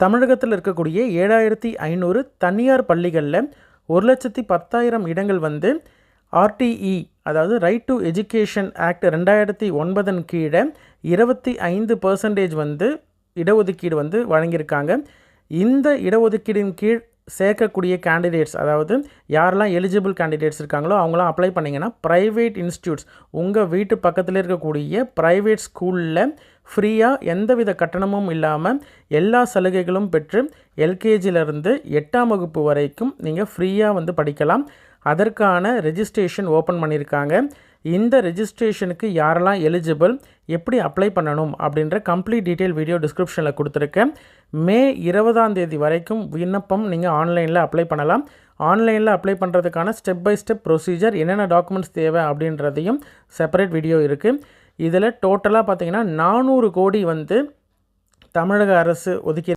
தமிழகத்தில் இருக்கக்கூடிய ஏழாயிரத்தி ஐநூறு தனியார் பள்ளிகளில் ஒரு லட்சத்தி பத்தாயிரம் இடங்கள் வந்து ஆர்டிஇ அதாவது ரைட் டு எஜுகேஷன் ஆக்ட் ரெண்டாயிரத்தி ஒன்பதன் கீழே இருபத்தி ஐந்து பர்சன்டேஜ் வந்து இடஒதுக்கீடு வந்து வழங்கியிருக்காங்க. இந்த இடஒதுக்கீடின் கீழ் சேர்க்கக்கூடிய கேண்டிடேட்ஸ் அதாவது யாரெல்லாம் எலிஜிபிள் கேண்டிடேட்ஸ் இருக்காங்களோ அவங்களாம் அப்ளை பண்ணிங்கன்னா ப்ரைவேட் இன்ஸ்டியூட்ஸ் உங்கள் வீட்டு பக்கத்தில் இருக்கக்கூடிய ப்ரைவேட் ஸ்கூலில் ஃப்ரீயாக எந்தவித கட்டணமும் இல்லாமல் எல்லா சலுகைகளும் பெற்று எல்கேஜியிலேருந்து எட்டாம் வகுப்பு வரைக்கும் நீங்கள் ஃப்ரீயாக வந்து படிக்கலாம். அதற்கான ரெஜிஸ்ட்ரேஷன் ஓப்பன் பண்ணியிருக்காங்க. இந்த ரெஜிஸ்ட்ரேஷனுக்கு யாரெல்லாம் எலிஜிபிள் எப்படி அப்ளை பண்ணணும் அப்படின்ற கம்ப்ளீட் டீட்டெயில் வீடியோ டிஸ்கிரிப்ஷனில் கொடுத்துருக்கேன். மே இருபதாம் தேதி வரைக்கும் விண்ணப்பம் நீங்கள் ஆன்லைனில் அப்ளை பண்ணலாம். ஆன்லைனில் அப்ளை பண்ணுறதுக்கான ஸ்டெப் பை ஸ்டெப் ப்ரொசீஜர் என்னென்ன டாக்குமெண்ட்ஸ் தேவை அப்படின்றதையும் செப்பரேட் வீடியோ இருக்குது இதில் டோட்டலாக பார்த்திங்கன்னா நானூறு கோடி வந்து தமிழக அரசு ஒதுக்கி